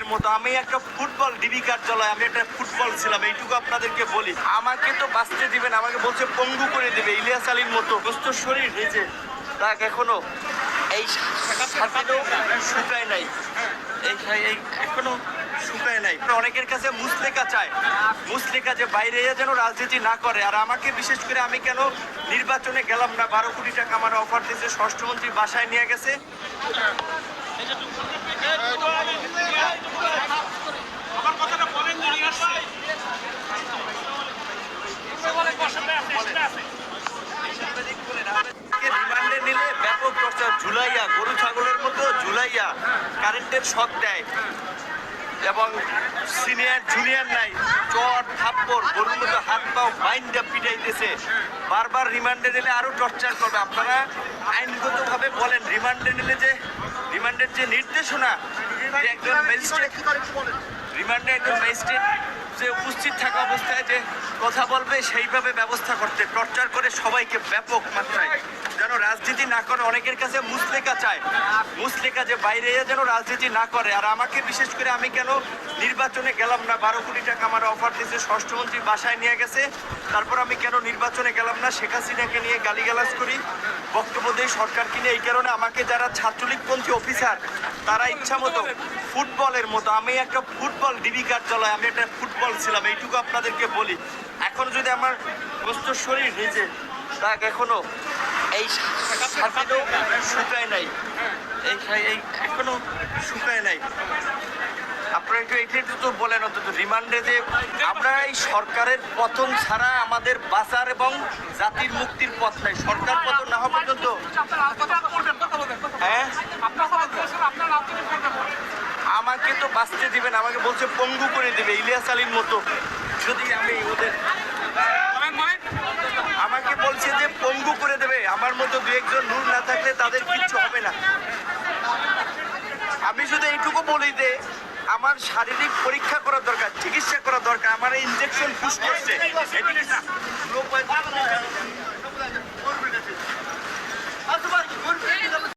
ফুটবলের মতো। আমি একটা ফুটবল ডিবি কার্যালয় আমি একটা ফুটবল ছিলাম, এইটুকু আপনাদেরকে বলি। আমাকে তো বাঁচতে দিবেন আমাকে বলছে পঙ্গু করে দিবে, ইলিয়াস আলীর মতো। সুস্থ শরীর হয়েছে তাক এখনও। এই শুকায় নাই। এই এখনও শুকায় নাই। অনেকের কাছে মুসলেকা চায়। মুসলেকা যে বাইরে যেন রাজনীতি না করে। আর আমাকে বিশেষ করে আমি কেন নির্বাচনে গেলাম না? বারো কোটি টাকা আমার অফার দিয়েছে ষষ্ঠমন্ত্রী বাসায় নিয়ে গেছে আমার কথাটা বলেন যে রিয়াজ ভাই বলেন বসে আছে সেটা আছে রিমান্ডে নিলে ব্যাপক প্রচার ঝুলাইয়া গরু ছাগলের মতো ঝুলাইয়া কারেন্টের শক দেয় এবং সিনিয়র জুনিয়র নাই চট থাপ্পড় গরুর মতো হাত পাও বাইন্দা পিটাইতেছে। বারবার রিমান্ডে নিলে আরও টর্চার করবে। আপনারা আইনগতভাবে বলেন রিমান্ডে নিলে যে রিমান্ডের যে নির্দেশনা একজন ম্যাজিস্ট্রেট রিমান্ডে একজন ম্যাজিস্ট্রেট যে উপস্থিত থাকা অবস্থায় যে কথা বলবে সেইভাবে ব্যবস্থা করতে টর্চার করে সবাইকে ব্যাপক মাত্রায়। রাজনীতি না করে অনেকের কাছে মুসলেকা চায়। মুসলেকা যে বাইরে যেন রাজনীতি না করে। আর আমাকে বিশেষ করে আমি কেন নির্বাচনে গেলাম না? বারো কোটি টাকা আমার অফার দিয়েছে ষষ্ঠমন্ত্রী বাসায় নিয়ে গেছে। তারপর আমি কেন নির্বাচনে গেলাম না? শেখ হাসিনাকে নিয়ে গালিগালাজ করি। বক্তব্য দিই সরকারকে নিয়ে এই কারণে আমাকে যারা ছাত্রলীগপন্থী অফিসার তারা ইচ্ছা মতো ফুটবলের মতো, আমি একটা ফুটবল ডিবি কার্যালয়, আমি একটা ফুটবল ছিলাম, এইটুকু আপনাদেরকে বলি। এখন যদি আমার সুস্থ শরীর নিজে তাক এখনও এই সাথেও শুকায় নাই এই এই এখনও শুকায় নাই আপনারা একটু এটা একটু তো বলেন অন্তত রিমান্ডে যে আমরা এই সরকারের পতন ছাড়া আমাদের বাঁচার এবং জাতির মুক্তির পথ নাই সরকার পতন না হওয়া পর্যন্ত হ্যাঁ আমাকে তো বাঁচতে দিবেন আমাকে বলছে পঙ্গু করে দিবে ইলিয়াস আলীর মতো যদি আমি ওদের বলেন বলেন আমাকে বলছে যে পঙ্গু করে দেবে আমার মতো দু একজন নূর না থাকলে তাদের কিচ্ছু হবে না আমি শুধু এইটুকু বলি যে আমার শারীরিক পরীক্ষা করা দরকার চিকিৎসা করা দরকার আমার ইনজেকশন পুশ করছে